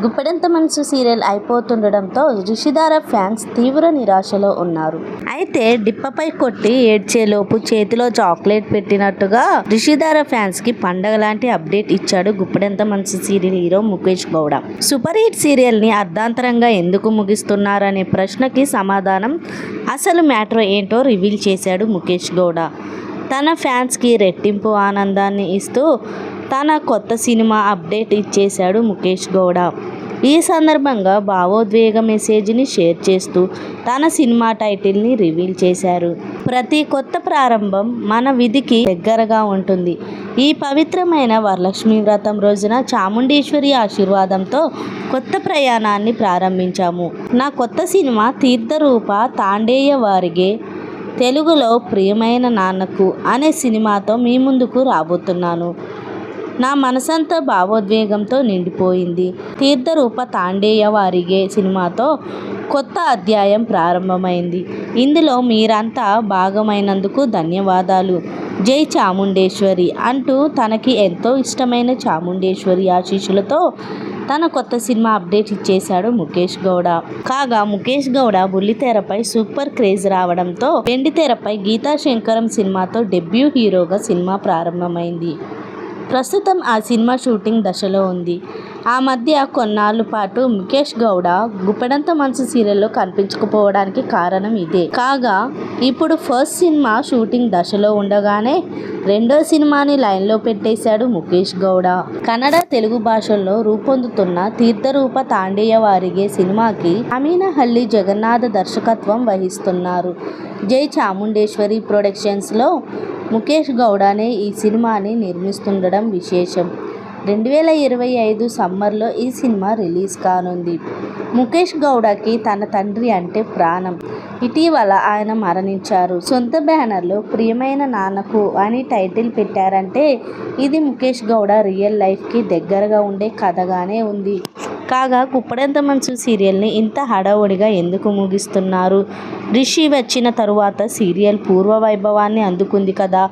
గుప్పెడంత మనసు serial అయిపోతుండడంతో Rishidhara fans తీవ్ర నిరాశలో ఉన్నారు. అయితే డిప్పపై కొట్టి ఏడ్చేలోపు చేతిలో చాక్లెట్ పెట్టినట్టుగా రిషిధార ఫ్యాన్స్కి పండగ లాంటి అప్డేట్ ఇచ్చాడు గుప్పెడంత మనసు serial hero Mukesh Gowda. Super hit సీరియల్ని అర్ధాంతరంగా ఎందుకు ముగిస్తున్నారనే ప్రశ్నకి సమాధానం అసలు మ్యాటర్ ఏంటో రివీల్ చేశాడు ముఖేష్ గౌడ. తన ఫ్యాన్స్కి రెట్టింపు ఆనందాన్ని ఇస్తూ తన కొత్త సినిమా అప్డేట్ ఇచ్చేశాడు ముఖేష్ గౌడ. ఈ సందర్భంగా భావోద్వేగ మెసేజ్ని షేర్ చేస్తూ తన సినిమా టైటిల్ని రివీల్ చేశారు. ప్రతి కొత్త ప్రారంభం మన విధికి దగ్గరగా ఉంటుంది. ఈ పవిత్రమైన వరలక్ష్మి వ్రతం రోజున చాముండేశ్వరి ఆశీర్వాదంతో కొత్త ప్రయాణాన్ని ప్రారంభించాము. నా కొత్త సినిమా తీర్థరూప తాండేయ వారిగే తెలుగులో ప్రియమైన నాన్నకు అనే సినిమాతో మీ ముందుకు రాబోతున్నాను. నా మనసంతా భావోద్వేగంతో నిండిపోయింది. తీర్థరూప తాండేయ వారిగే సినిమాతో కొత్త అధ్యాయం ప్రారంభమైంది. ఇందులో మీరంతా భాగమైనందుకు ధన్యవాదాలు. జై చాముండేశ్వరి అంటూ తనకి ఎంతో ఇష్టమైన చాముండేశ్వరి ఆశీస్సులతో తన కొత్త సినిమా అప్డేట్ ఇచ్చేశాడు ముఖేష్ గౌడ. కాగా ముఖేష్ గౌడ బుల్లితెరపై సూపర్ క్రేజ్ రావడంతో వెండితెరపై గీతా శంకరం సినిమాతో డెబ్యూ హీరోగా సినిమా ప్రారంభమైంది. ప్రస్తుతం ఆ సినిమా షూటింగ్ దశలో ఉంది. ఆ మధ్య కొన్నాళ్ళ పాటు ముఖేష్ గౌడ గుప్పెడంత మనసు సీరియల్లో కనిపించకపోవడానికి కారణం ఇదే. కాగా ఇప్పుడు ఫస్ట్ సినిమా షూటింగ్ దశలో ఉండగానే రెండో సినిమాని లైన్లో పెట్టేశాడు ముఖేష్ గౌడ. కన్నడ తెలుగు భాషల్లో రూపొందుతున్న తీర్థరూప తాండేయ వారిగే సినిమాకి అమీనహల్లి జగన్నాథ దర్శకత్వం వహిస్తున్నారు. జై చాముండేశ్వరి ప్రొడక్షన్స్లో ముఖేష్ గౌడనే ఈ సినిమాని నిర్మిస్తుండడం విశేషం. రెండు వేల ఇరవై ఐదు సమ్మర్లో ఈ సినిమా రిలీజ్ కానుంది. ముఖేష్ గౌడకి తన తండ్రి అంటే ప్రాణం. ఇటీవల ఆయన మరణించారు. సొంత బ్యానర్లో ప్రియమైన నాన్నకు అని టైటిల్ పెట్టారంటే ఇది ముఖేష్ గౌడ రియల్ లైఫ్కి దగ్గరగా ఉండే కథగానే ఉంది. కాగా కుప్పడంత మంచు సీరియల్ని ఇంత హడావుడిగా ఎందుకు ముగిస్తున్నారు? రిషి వచ్చిన తరువాత సీరియల్ పూర్వ వైభవాన్ని అందుకుంది కదా.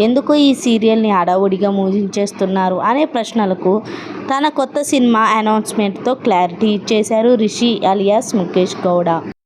ఎందుకు ఈ సీరియల్ని హడావుడిగా ముగించేస్తున్నారు అనే ప్రశ్నలకు తన కొత్త సినిమా అనౌన్స్మెంట్తో క్లారిటీ ఇచ్చేశారు రిషి అలియాస్ ముఖేష్ గౌడ.